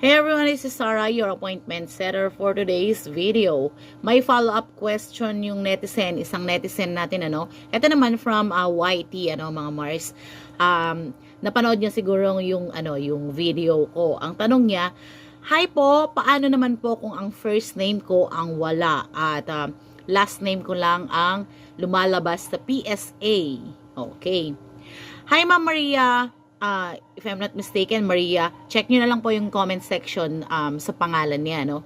Hey everyone, this is Sarah, your appointment setter for today's video. May follow-up question yung netizen, isang netizen natin ano. Ito naman from uh, YT ano mga Mars. Um, napanood niya siguro yung ano, yung video ko. Ang tanong niya, Hi po, paano naman po kung ang first name ko ang wala at uh, last name ko lang ang lumalabas sa PSA? Okay. Hi Ma'am Maria, uh, if I'm not mistaken, Maria, check nyo na lang po yung comment section um, sa pangalan niya, no?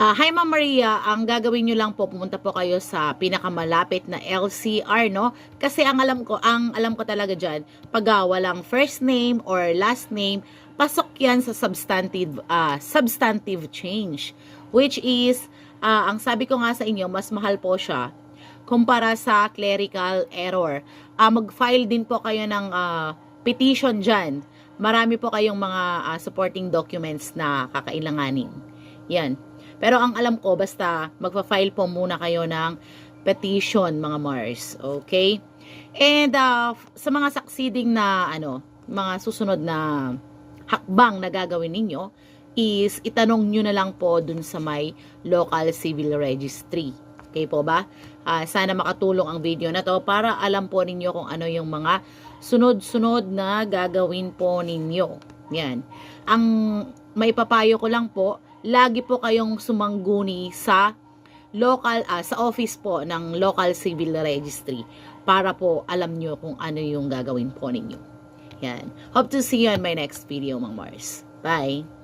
Ah, hi Ma'am Maria, ang gagawin nyo lang po, pumunta po kayo sa pinakamalapit na LCR, no? Kasi ang alam ko, ang alam ko talaga dyan, pag ah, walang first name or last name, pasok yan sa substantive, ah, substantive change. Which is, ah, ang sabi ko nga sa inyo, mas mahal po siya kumpara sa clerical error. Ah, mag-file din po kayo ng ah, petition dyan. Marami po kayong mga ah, supporting documents na kakailanganin. Yan. Pero ang alam ko, basta magpa-file po muna kayo ng petition, mga Mars. Okay? And ah, sa mga succeeding na, ano, mga susunod na hakbang na gagawin ninyo, is itanong nyo na lang po dun sa may local civil registry. Okay po ba? Ah, sana makatulong ang video na to para alam po ninyo kung ano yung mga sunod-sunod na gagawin po ninyo. Yan. Ang may papayo ko lang po, lagi po kayong sumangguni sa local ah, sa office po ng local civil registry para po alam nyo kung ano yung gagawin po ninyo. Yan. Hope to see you on my next video, Mang Mars. Bye!